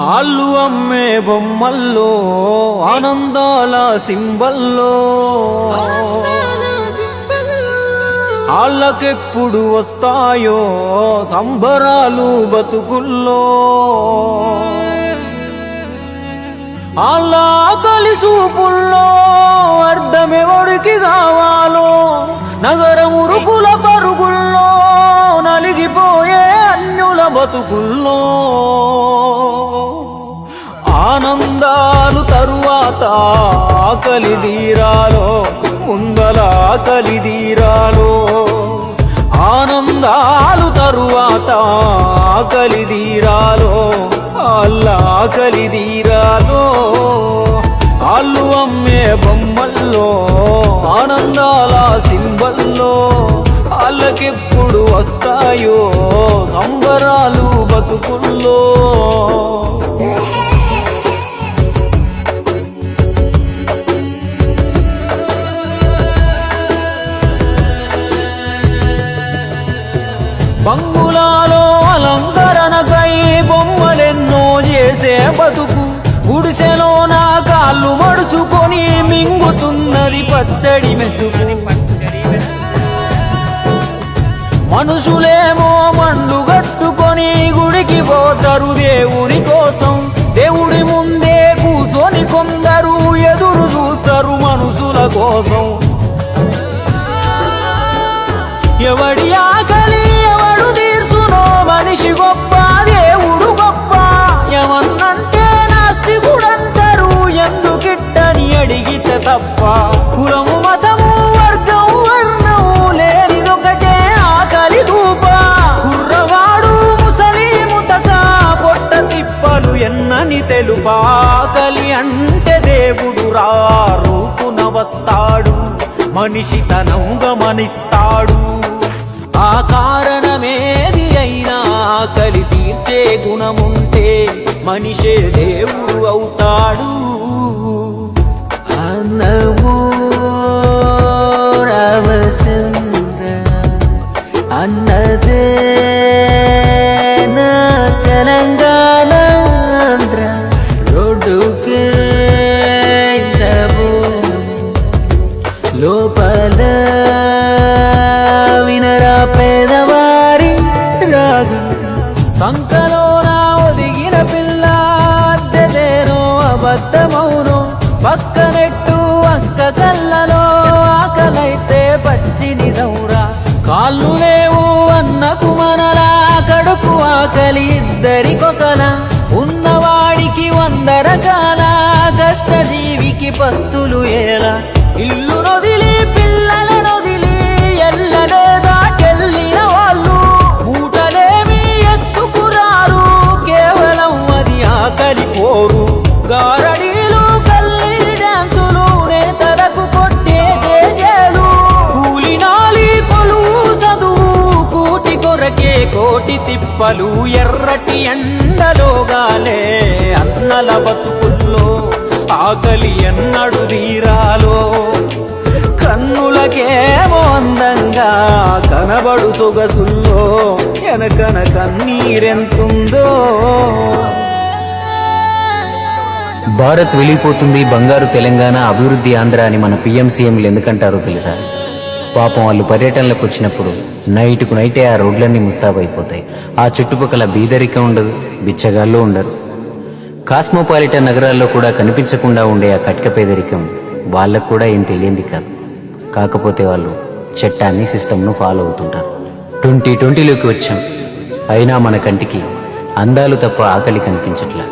ఆళ్ళు అమ్మే బొమ్మల్లో ఆనందాల సింబల్లో. ఆళ్ళకెప్పుడు వస్తాయో సంబరాలు బతుకుల్లో. ఆళ్ళ ఆకలి సూపుల్లో అర్థమెవడికి కావాలో నగరమురుకుల పరుగుల్లో నలిగిపోయే అన్యుల బతుకుల్లో. ఆనందాలు తరువాత ఆకలి తీరాలో ముందల ఆకలి తీరాలో. ఆనందాలు తరువాత ఆకలి తీరాలో అల్లా ఆకలి తీరాలో. కాళ్ళు అమ్మే బొమ్మల్లో ఆనందాల సింబల్లో వాళ్ళకెప్పుడు వస్తాయో సంబరాలు బతుకుల్లో. బంగులాలో అలంకరణకై బొమ్మలెన్నో చేసే బతుకు. గుడిసెలో నా కాళ్ళు మడుసుకొని మింగుతున్నది పచ్చడి మెతుకు. మనుషులేమో మండు కట్టుకొని గుడికి పోతారు దేవుని కోసం. దేవుడి ముందే కూసోని కొందరు ఎదురు చూస్తారు మనుషుల కోసం. ఎవడియా ఎందుకిట్టని తప్ప కులము మతము వర్గం వర్ణం లేనిదొకటే ఆకలి ధూప. కుర్రవాడు ముసలి ముతక పొట్ట తిప్పలు ఎన్నని తెలుపా. ఆకలి అంటే దేవుడు రా రూపున వస్తాడు మనిషి తనం గమనిస్తాడు. ఆ కారణమేది అయినా ఆకలి తీర్చే గుణముంటే మనిషే దేవుడు అవుతాడు. అన్నమో రామచంద్ర అన్నదే నా తెలంగాణ ఆంధ్ర రోడ్డుకే ఇంత భూమి లోపల వినరా పేదవారి రాగం సంకలో నా ఒదిగిన పిల్ల అద్దెదేనో అబద్ధమౌను పక్కనెట్టు పస్తులు ఏలా? ఇల్లు నొదిలి పిల్లల నొదిలి ఎల్లలేదాకెళ్ళిన వాళ్ళు. మూటలేమి ఎత్తుకురారు కేవలం అది ఆకలి పోరు. గారడీలు కల్లి డాన్సులు నేతలకు కొట్టే జేజేలు. కూలినాలి కొలువు చదువు కూటి కొరకే కోటి తిప్పలు ఎర్రటి ఎండలోగాలే అన్నల బతుకుల్లో. ఆకలి ఎన్నడు తీరాలో కన్నులకేమో అందంగా కనబడు సొగసుల్లో ఎనకన కన్నీరెంతుందో. భారత్ వెళ్ళిపోతుంది బంగారు తెలంగాణ అభివృద్ధి ఆంధ్ర అని మన పిఎం సీఎంలు ఎందుకంటారో తెలుసా? పాపం వాళ్ళు పర్యటనలకు వచ్చినప్పుడు నైట్కు నైటే ఆ రోడ్లన్నీ ముస్తాబైపోతాయి. ఆ చుట్టుపక్కల బీదరికం ఉండదు బిచ్చగాళ్ళు ఉండరు. కాస్మోపాలిటన్ నగరాల్లో కూడా కనిపించకుండా ఉండే ఆ కటిక పేదరికం వాళ్ళకు కూడా ఏం తెలియంది కాదు. కాకపోతే వాళ్ళు చట్టాన్ని సిస్టమ్ను ఫాలో అవుతుంటారు. ట్వంటీ ట్వంటీలోకి వచ్చాం. అయినా మన కంటికి అందాలు తప్ప ఆకలి కనిపించట్లా.